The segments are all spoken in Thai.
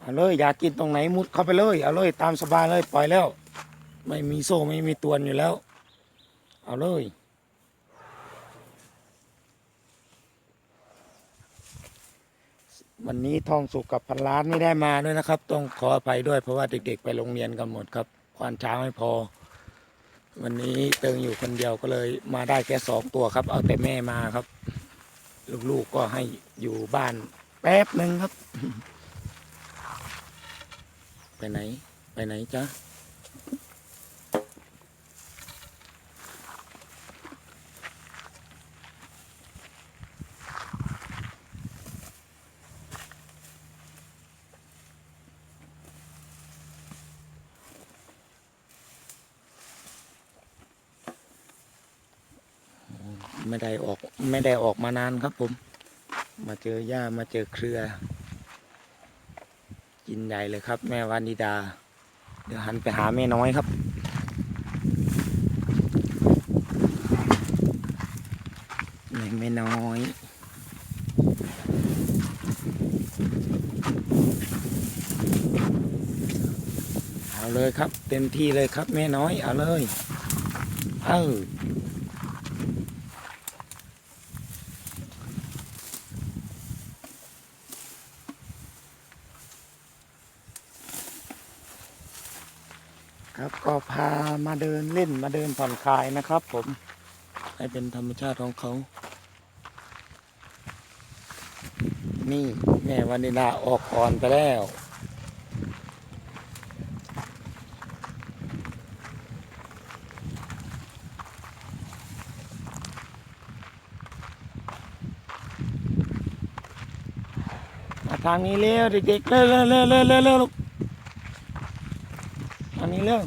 เอาเลยอยากกินตรงไหนมุดเข้าไปเลยเอาเลยตามสบายเลยปล่อยแล้ว ไม่มีโซ่ไม่มีตวนอยู่แล้ว เอาเลยวันนี้ทองสุกกับพันล้านไม่ได้มาด้วยนะครับ ต้องขออภัยด้วยเพราะว่าเด็ก ๆ ไปโรงเรียนกันหมดครับ ควานช้างไม่พอ วันนี้เติงอยู่คนเดียวก็เลยมาได้แค่สองตัวครับ เอาแต่แม่มาครับ ลูกๆก็ให้อยู่บ้านแป๊บหนึ่งครับ ไปไหน ไปไหนจ๊ะไม่ได้ออกไม่ได้ออกมานานครับผม มาเจอหญ้ามาเจอเครือ กินใหญ่เลยครับ แม่วานิดา เดี๋ยวหันไปหาแม่น้อยครับ แม่แม่น้อยเอาเลยครับ เต็มที่เลยครับ แม่น้อย เอาเลย เออ ก็พามาเดินเล่นมาเดินผ่อนคลายนะครับผม ให้เป็นธรรมชาติของเขา นี่แม่วันนิดาออกก่อนไปแล้ว มาทางนี้เร็วเด็กๆเร็วเร็วเร็วเร็วเร็วเร็วลูกทางนี้เร็ว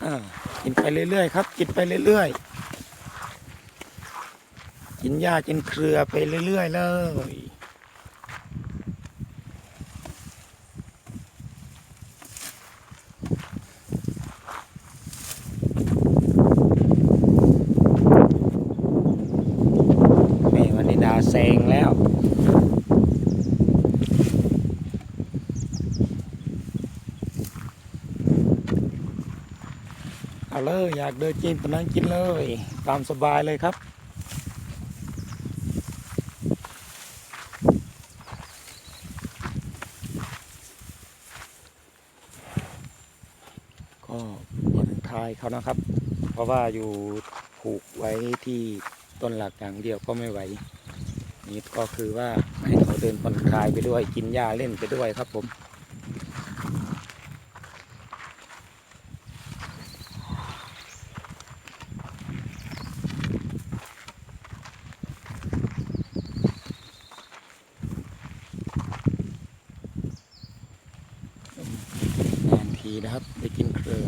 อ่า กินไปเรื่อยๆครับ กินไปเรื่อยๆ กินหญ้ากินเครือไปเรื่อยๆเลย แม่วันนิดาแซงแล้ว เอาเลย อยากเดินกินตอนนั้นกินเลย ตามสบายเลยครับ ก็ผ่อนคลายเขานะครับ เพราะว่าอยู่ผูกไว้ที่ต้นหลักอย่างเดียวก็ไม่ไหวนี่ก็คือว่าให้เขาเดินผ่อนคลายไปด้วยกินหญ้าเล่นไปด้วยครับผมีนะครับได้กินเครือ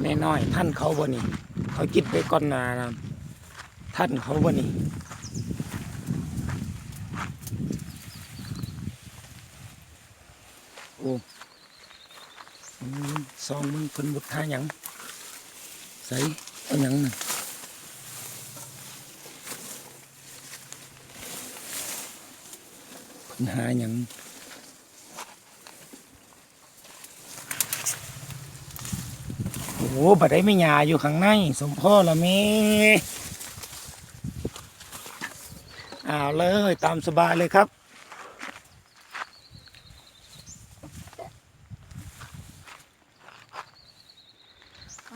แม่น้อยท่านเขาบ่นี่เขากินไปก่อนนานะท่านเขาบ่นี่โอ้ ซองมึงเพิ่นบุดท่าหยังใส่เอาหยังน่ะเพิ่นหาหยังโอ้บัดได้ไม่หยาอยู่ข้างในสมพ่อละเมอ้าวเลยตามสบายเลยครับ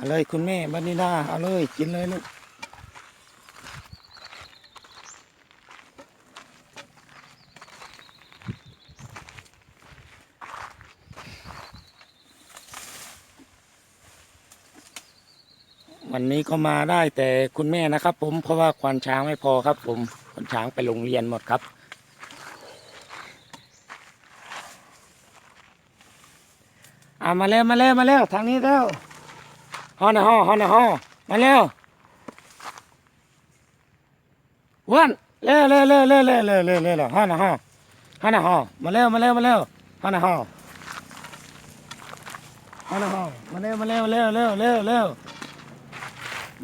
เอาเลยคุณแม่บันนิดาเอาเลยกินเลยลูกวันนี้ก็มาได้แต่คุณแม่นะครับ ผมเพราะว่าควานช้างไม่พอครับ ผมควานช้างไปโรงเรียนหมดครับอ่ามาแล้วมาแล้วมาแล้วทางนี้แล้ว ฮอนนะฮอฮอนนะฮอมาเร็ววันเร็วเร็วเร็วเร็วเร็วเร็วเร็วเร็วเร็วห้านะห้าห้านะห้ามาเร็วมาเร็วมาเร็วห้านะห้าห้านะห้ามาเร็วมาเร็วเร็วเร็วเร็วเร็ว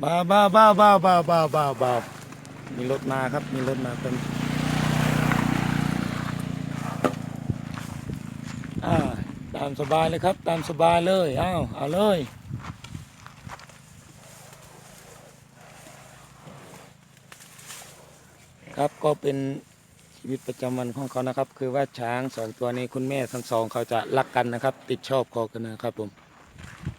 บ้าบ้าบ้าบ้าบ้าบ้าบ้าบ้ามีรถมาครับมีรถมาเป็นอ่าตามสบายเลยครับ ตามสบายเลย เอาเอาเลย ครับก็เป็นชีวิตประจำวันของเขานะครับ คือว่าช้างสองตัวนี้คุณแม่ทั้งสองเขาจะรักกันนะครับ ติดชอบคอกันนะครับผม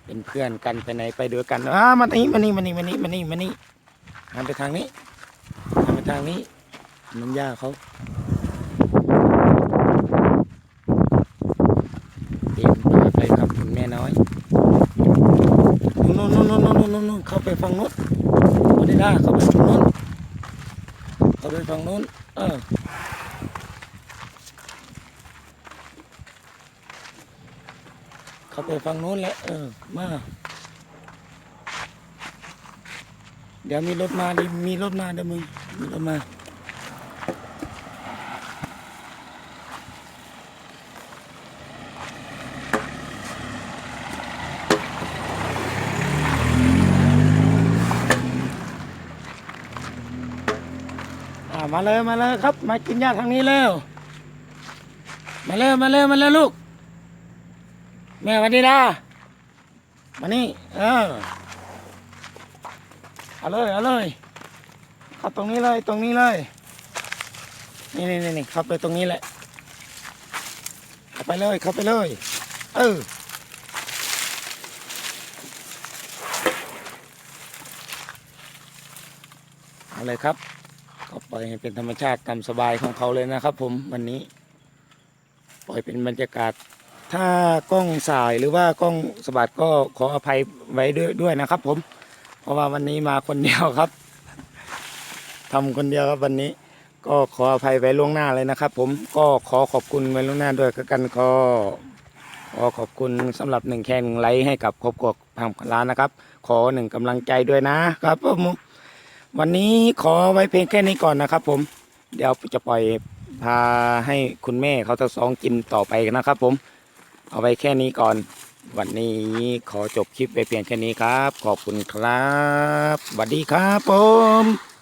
เป็นเพื่อนกันไปไหนไปด้วยกันอ่ามานี่มานี่มานี่มานี่มานี่มานี่หันไปทางนี้หันไปทางนี้น้ำยาเขาเตรียมตัวไปครับคุณแม่น้อยนู่นนู่นนู่นนู่นนู่นนู่นนู่นเข้าไปฝั่งนู้นวันนี้ได้เข้าไปฝั่งนู้นเขาไป ฝั่งนู้น เออเขาไปฝั่งนู้นแหละเออ มา เดี๋ยวมีรถมาดิมีรถมาเดี๋ยวมึงมีรถมา มาเลยมาเลยครับ มากินหญ้าทางนี้เร็วมาเร็วมาเร็วมาเร็วลูก แม่วันดีดามานี่เออเอาเลยเอาเลยเข้าตรงนี้เลยตรงนี้เลยนี่นี่นี่นี่เข้าไปตรงนี้แหละเข้าไปเลยเข้าไปเลยเออเอาเลยครับ ก็ปล่อยให้เป็นธรรมชาติตามสบายของเขาเลยนะครับ ผมวันนี้ ปล่อยเป็นบรรยากาศ ถ้ากล้องสายหรือว่ากล้องสะบัดก็ขออภัยไว้ด้วยด้วยนะครับ ผม เพราะว่าวันนี้มาคนเดียวครับทำคนเดียวครับวันนี้ ก็ขออภัยไว้ล่วงหน้าเลยนะครับ ผมก็ขอขอบคุณไว้ล่วงหน้าด้วยกันก็ขอขอบคุณสำหรับหนึ่งแค่หนึ่งไลค์ให้กับครอบครัวพังร้านนะครับ ขอหนึ่งกำลังใจด้วยนะครับผม วันนี้ขอไว้เพียงแค่นี้ก่อนนะครับ ผม เดี๋ยวจะปล่อยพาให้คุณแม่เขาทดสองกินต่อไปนะครับ ผม เอาไว้แค่นี้ก่อน วันนี้ขอจบคลิปไปเพียงแค่นี้ครับ ขอบคุณครับสวัสดีครับผม